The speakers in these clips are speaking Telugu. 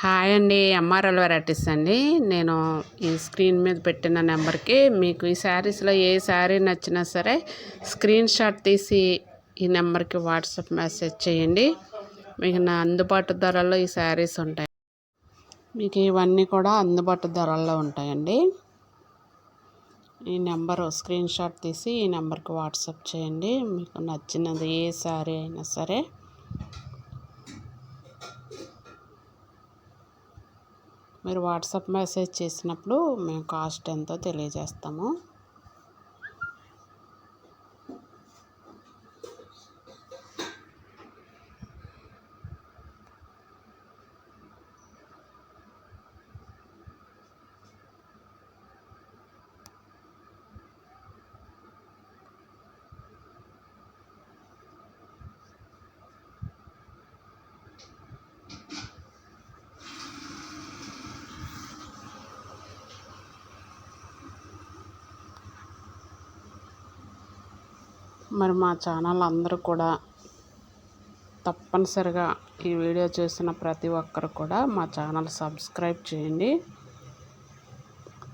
హాయ్ అండి ఎంఆర్ఎల్ వెరైటీస్ అండి. నేను ఈ స్క్రీన్ మీద పెట్టిన నెంబర్కి మీకు ఈ శారీస్లో ఏ శారీ నచ్చినా సరే స్క్రీన్ షాట్ తీసి ఈ నెంబర్కి వాట్సాప్ మెసేజ్ చేయండి. మీకు నా అందుబాటు ధరల్లో ఈ శారీస్ ఉంటాయి. మీకు ఇవన్నీ కూడా అందుబాటు ధరల్లో ఉంటాయండి. ఈ నెంబర్ స్క్రీన్ షాట్ తీసి ఈ నెంబర్కి వాట్సాప్ చేయండి. మీకు నచ్చినది ఏ శారీ అయినా సరే మీరు వాట్సాప్ మెసేజ్ చేసినప్పుడు మేము కాస్ట్ ఎంతో తెలియజేస్తాము. మరి మా ఛానల్ అందరూ కూడా తప్పనిసరిగా ఈ వీడియో చూసిన ప్రతి ఒక్కరు కూడా మా ఛానల్ సబ్స్క్రైబ్ చేయండి.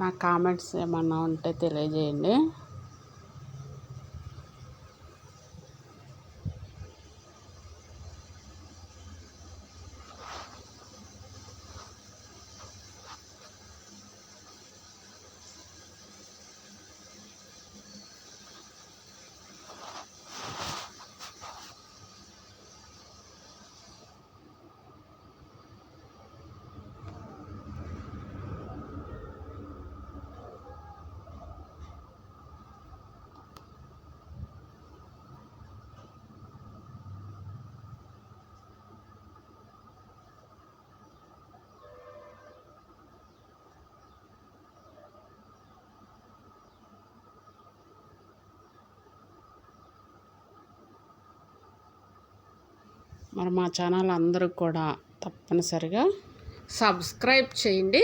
నా కామెంట్స్ ఏమన్నా ఉంటే తెలియజేయండి. మరి మా ఛానల్ అందరూ కూడా తప్పనిసరిగా సబ్స్క్రైబ్ చేయండి.